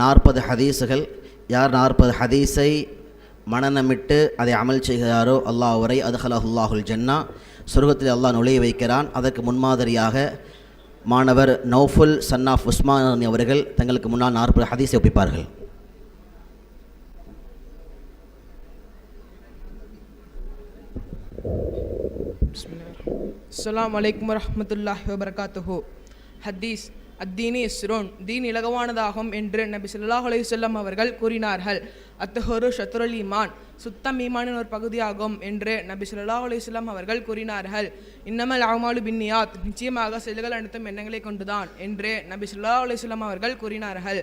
நாற்பது ஹதீஸுகள் யார் நாற்பது ஹதீஸை மனநமிட்டு அதை அமல் செய்கிறாரோ அல்லாஹ் அவரை அதுஹலஹுல்லாஹுல் ஜன்னா. சொர்க்கத்தில் அல்லாஹ் நுழைய வைக்கிறான். அதற்கு முன்மாதிரியாக மாணவர் நௌஃபுல் சன்னாஃப் உஸ்மான் அவர்கள் தங்களுக்கு முன்னால் நாற்பது ஹதீஸை ஒப்பிப்பார்கள். அஸ்ஸலாமு வலைக்கம் வரமத்துல்லாஹி வபரகாத்துஹு. ஹதீஸ் அத்தீனி இஸ்ரோன் தீன் இலகுவானதாகும் என்று நபி ஸல்லல்லாஹு அலைஹி அவர்கள் கூறினார்கள். அத்தஹொரு ஷத்ருல் ஈமான் சுத்தம் ஈமானின் ஒரு பகுதியாகும் என்று நபி ஸல்லல்லாஹு அலைஹி அவர்கள் கூறினார்கள். இன்னமல் அமாலு பின்னியாத் நிச்சயமாக செயல்கள் அனைத்தும் எண்ணங்களை கொண்டுதான் என்று நபி ஸல்லல்லாஹு அலைஹி அவர்கள் கூறினார்கள்.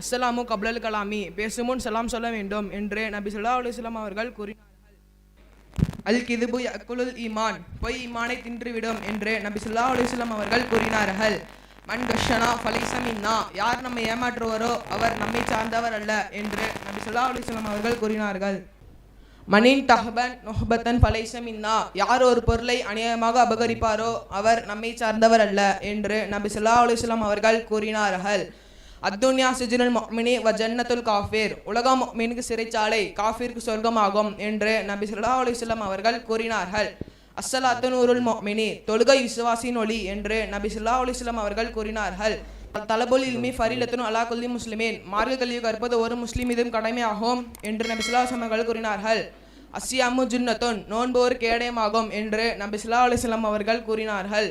அஸ்ஸலாமு கப்லல் கலாமி பேசுமுன் சலாம் சொல்ல வேண்டும் என்று நபி ஸல்லல்லாஹு அலைஹி அவர்கள் கூறினார்கள். அல் கிதுபு அக்குலுல் ஈமான் பொய் ஈமானை தின்றுவிடும் என்று நபி ஸல்லல்லாஹு அலைஹி அவர்கள் கூறினார்கள். மன் கஷனா ஃபலைஸ யார் நம்மை ஏமாற்றுவாரோ அவர் நம்மை சார்ந்தவர் அல்ல என்று நபி சொல்லா அலிஸ்லாம் அவர்கள் கூறினார்கள். மணின் தஹபன் நொஹபத்தன் பலைசமின்னா யார் ஒரு பொருளை அநியாயமாக அபகரிப்பாரோ அவர் நம்மை சார்ந்தவர் அல்ல என்று நபி சொல்லா அலிஸ்லாம் அவர்கள் கூறினார்கள். அத்துன்யா சிஜினல் மொமினி வ ஜன்னத்துல் காஃபீர். உலக முஃமினுக்கு சிறைச்சாலை காஃபிற்கு சொர்க்கமாகும் என்று நபி சொல்லா அலிஸ்லாம் அவர்கள் கூறினார்கள். அஸ்ஸலாத்து மொமினி தொழுகை விசுவாசின் ஒளி என்று நபி சுல்லா அலிஸ்லாம் அவர்கள் கூறினார்கள். தலபுல் இல்மி ஃபரிலத்தனு அலா குல்லி முஸ்லிமீன். மார்க்க கல்வி கற்பது ஒரு முஸ்லிம் இதும் கடமையாகும் என்று நபி சுல்லா அவர்கள் கூறினார்கள். அஸ்யாமு ஜுன்னத்தொன் நோன்பு ஒரு கேடயமாகும் என்று நபி சுல்லா அலிஸ்லாம் அவர்கள் கூறினார்கள்.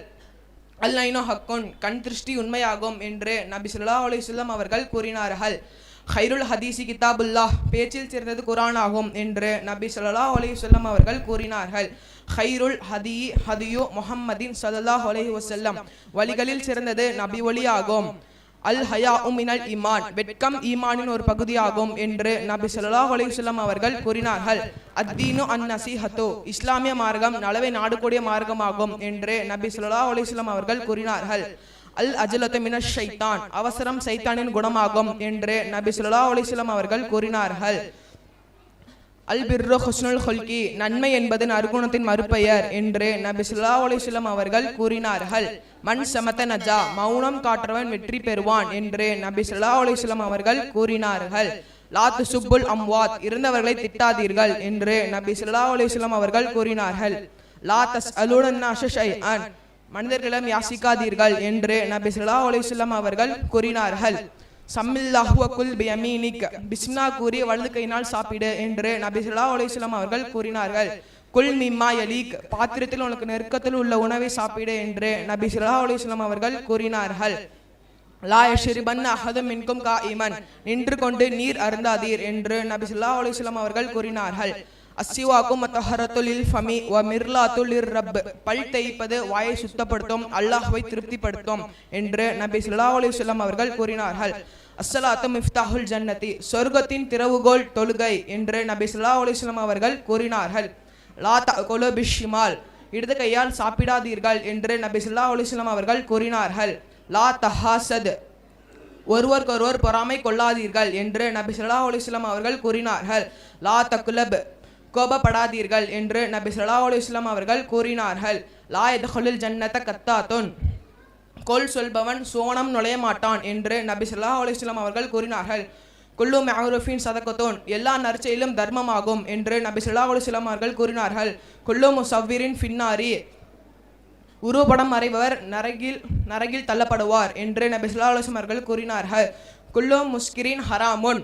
அல் நைனோ ஹக்கோன் கண் திருஷ்டி உண்மையாகும் என்று நபி சுல்லா அலிஸ்லாம் அவர்கள் கூறினார்கள். ஹைருல் ஹதீசி கிதாபுல்லாஹ் பேச்சில் சிறந்தது குரான் ஆகும் என்று நபி சொல்லலா அலைஹி வஸல்லம் அவர்கள் கூறினார்கள். ஹைருல் ஹதி ஹதியு முஹம்மதின் ஸல்லல்லாஹு அலைஹி வசல்லம் வழிகளில் சிறந்தது நபி ஒலி ஆகும் அல் ஹயா உமினல் ஈமான் வெட்கம் ஈமானின் ஒரு பகுதியாகும் என்று நபி ஸல்லல்லாஹு அலைஹி அவர்கள் கூறினார்கள். அத்தீனு அன் நசீஹத்து இஸ்லாமிய மார்க்கம் நலவை நாடுக்கூடிய மார்க்கமாகும் என்று நபி ஸல்லல்லாஹு அலைஹி அவர்கள் கூறினார்கள். அல் அஜலத்து மின ஷைத்தான். அவசரம் சைத்தானின் குணமாகும் என்று நபி சுல்லா அலிஸ்லாம் அவர்கள் கூறினார்கள். அல் பிர்ரோ ஹுஸ்னுல் ஹொல்கி நன்மை என்பது நற்குணத்தின் மறுபெயர் என்று நபி சுல்லா அலிஸ்லாம் அவர்கள் கூறினார்கள். மண் சமத்த நஜா மௌனம் காட்டுறவன் வெற்றி பெறுவான் என்று நபி சுல்லா அலிஸ்லாம் அவர்கள் கூறினார்கள். லாத்து சுப்புல் அம்வாத் இருந்தவர்களை திட்டாதீர்கள் என்று நபி சுல்லா அலிஸ்லாம் அவர்கள் கூறினார்கள். லா தஸ் அலுடன் அன் மனிதர்களிடம் யாசிக்காதீர்கள் என்று நபி ஸல்லல்லாஹு அலைஹி அவர்கள் கூறினார்கள். சம்மில்லாஹு குல் பியமீனிக். பிஸ்னா கூறி வலது கையினால் சாப்பிடு என்று நபி ஸல்லல்லாஹு அலைஹி அவர்கள் கூறினார்கள். குல் மிம்மா எலீக் பாத்திரத்தில் உனக்கு நெருக்கத்தில் உள்ள உணவை சாப்பிடு என்று நபி ஸல்லல்லாஹு அலைஹி அவர்கள் கூறினார்கள். லா யஷ்ரிபன் அஹதும் மின்கும் காயிமன். நின்று கொண்டு நீர் அருந்தாதீர் என்று நபி ஸல்லல்லாஹு அலிஸ்லாம் அவர்கள் கூறினார்கள். அஸ்ஸிவாக்கும் மத்தஹரத்துலில் ஃபமி வ மிர்லாத்துலிர் ரப். பல் தேய்ப்பது வாயை சுத்தப்படுத்தும் அல்லாஹ்வை திருப்திப்படுத்தும் என்று நபி சுல்லா அலி சொல்லம் அவர்கள் கூறினார்கள். அஸ்ஸலாத்து மிஃப்தாஹுல் ஜன்னதி சொர்க்கத்தின் திறவுகோல் தொழுகை என்று நபி சுல்லா அலைஹி அவர்கள் கூறினார்கள். லா கொலு பிஷ்ஷிமால் இடது கையால் சாப்பிடாதீர்கள் என்று நபி சுல்லா அலைஹி அவர்கள் கூறினார்கள். லா தஹாசத் ஒருவருக்கொருவர் பொறாமை கொள்ளாதீர்கள் என்று நபி சுல்லா அலிஸ்லாம் அவர்கள் கூறினார்கள். லா தக்குலப் கோபப்படாதீர்கள் என்று நபி ஸல்லல்லாஹு அலைஹி அவர்கள் கூறினார்கள். லா யத்ஹுலுல் ஜன்னத கத்தாத்துன். கொல் சொல்பவன் சோனம் நுழைய மாட்டான் என்று நபி ஸல்லல்லாஹு அலைஹி அவர்கள் கூறினார்கள். குல்லு மஅரூஃபின் சதகத்தோன் எல்லா நற்செயலும் தர்மமாகும் என்று நபி ஸல்லல்லாஹு அலைஹி அவர்கள் கூறினார்கள். குல்லு முசவ்விரின் ஃபின்னாரி உருவப்படம் வரைபவர் நரகில் நரகில் தள்ளப்படுவார் என்று நபி ஸல்லல்லாஹு அலைஹி அவர்கள் கூறினார்கள். குல்லு முஸ்கிரின் ஹராமுன்.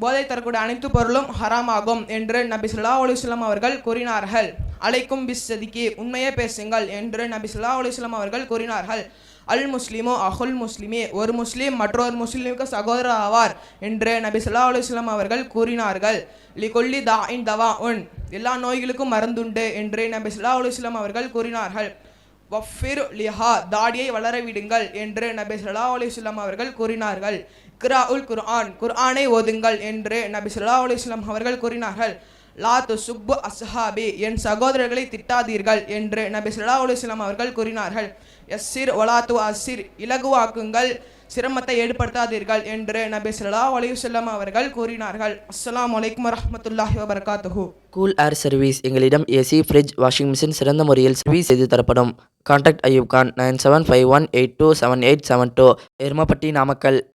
போதை தரக்கூடிய அனைத்து பொருளும் ஹராமாகும் என்று நபி சுல்லா அலுவலாம் அவர்கள் கூறினார்கள். அலைக்கும் பிஸ் சதிக்கி உண்மையே பேசுங்கள் என்று நபி சுல்லா அலுவலாம் அவர்கள் கூறினார்கள். அல் முஸ்லிமோ அஹுல் முஸ்லிமே ஒரு முஸ்லீம் மற்றொரு முஸ்லீமுக்கு சகோதரர் ஆவார் என்று நபி ஸல்லல்லாஹு அலுவலாம் அவர்கள் கூறினார்கள். லி கொல்லி தா இன் தவா உன் எல்லா நோய்களுக்கும் மருந்துண்டு என்று நபி ஸல்லல்லாஹு அலுவலாம் அவர்கள் கூறினார்கள். வஃபிர் லிஹா தாடியை வளர விடுங்கள் என்று நபி சொல்லா அலிஸ்லாம் அவர்கள் கூறினார்கள். கிராவுல் குர்ஆன் குர்ஆனை ஓதுங்கள் என்று நபி சொல்லா அலிஸ்லாம் அவர்கள் கூறினார்கள். லா துசுப்பு அஸ்ஹாபி என் சகோதரர்களை திட்டாதீர்கள் என்று நபி சொல்லா அலைஹி அவர்கள் கூறினார்கள். யஸ்ஸிர் ஒலாத்து அசிர் இலகுவாக்குங்கள். சிரமத்தை ஏற்படுத்தாதீர்கள் என்று நபி சொல்லா அலைஹி அவர்கள் கூறினார்கள். அஸ்லாம் அலைக்கும் வரமத்துல்லாஹி வபரகாத்துஹு. கூல் ஏர் சர்வீஸ் எங்களிடம் ஏசி ஃப்ரிட்ஜ் வாஷிங் மிஷின் சிறந்த முறையில் சர்வீஸ் செய்து தரப்படும். Contact Ayub Khan nine seven five one eight two seven eight seven two Erumapatti Namakkal.